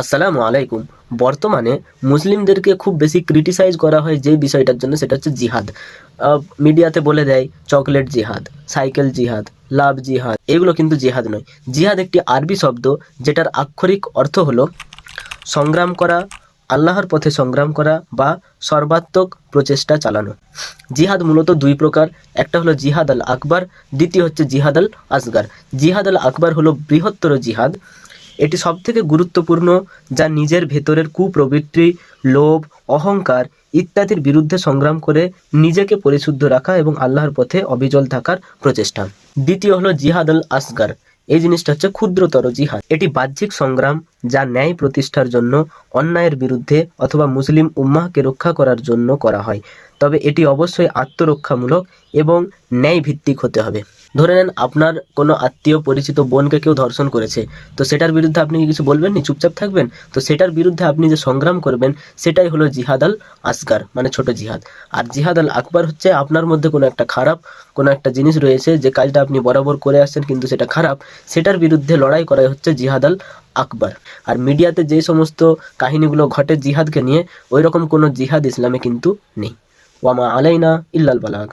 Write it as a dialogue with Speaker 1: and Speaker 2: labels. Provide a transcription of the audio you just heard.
Speaker 1: আসসালামু আলাইকুম। বর্তমানে মুসলিমদেরকে খুব বেশি ক্রিটিসাইজ করা হয় যে বিষয়টার জন্য সেটা হচ্ছে জিহাদ। মিডিয়াতে বলে দেয় চকলেট জিহাদ সাইকেল জিহাদ লাভ জিহাদ, এগুলো কিন্তু জিহাদ নয়। জিহাদ একটি আরবি শব্দ যেটার আক্ষরিক অর্থ হলো সংগ্রাম করা, আল্লাহর পথে সংগ্রাম করা বা সর্বাত্মক প্রচেষ্টা চালানো। জিহাদ মূলত দুই প্রকার, একটা হলো জিহাদ আল আকবর দ্বিতীয় হচ্ছে জিহাদ আল আসগার জিহাদ আল আকবর হলো বৃহত্তর জিহাদ এটি সবথেকে গুরুত্বপূর্ণ যা নিজের ভেতরের কুপ্রবৃত্তি, লোভ, অহংকার ইত্যাদির বিরুদ্ধে সংগ্রাম করে নিজেকে পরিশুদ্ধ রাখা এবং আল্লাহর পথে অবিচল থাকার প্রচেষ্টা। দ্বিতীয় হলো জিহাদ আল আসগার। এই জিনিসটা হচ্ছে ক্ষুদ্রতর জিহাদ। এটি বাহ্যিক সংগ্রাম যা ন্যায় প্রতিষ্ঠার জন্য, অন্যায়ের বিরুদ্ধে অথবা মুসলিম উম্মাহকে রক্ষা করার জন্য করা হয়। তবে এটি অবশ্যই আত্মরক্ষামূলক এবং ন্যায় ভিত্তিক হতে হবে। ধরে নেন আপনার কোনো আত্মীয় পরিচিত বোনকে কেউ ধর্ষণ করেছে, তো সেটার বিরুদ্ধে আপনি কি কিছু বলবেন নি? চুপচাপ থাকবেন? তো সেটার বিরুদ্ধে আপনি যে সংগ্রাম করবেন, সেটাই হলো জিহাদ আল আসগার মানে ছোট জিহাদ। আর জিহাদ আল আকবর হচ্ছে আপনার মধ্যে কোনো একটা খারাপ, কোনো একটা জিনিস রয়েছে যে কাজটা আপনি বরাবর করে আসছেন কিন্তু সেটা খারাপ, সেটার বিরুদ্ধে লড়াই করাই হচ্ছে জিহাদ আল আকবর। আর মিডিয়াতে যে সমস্ত কাহিনীগুলো ঘটে জিহাদকে নিয়ে ওই রকম কোনো জিহাদ ইসলামে কিন্তু নেই। ওয়ামা আলাইনা ইল্লাল বালাগ।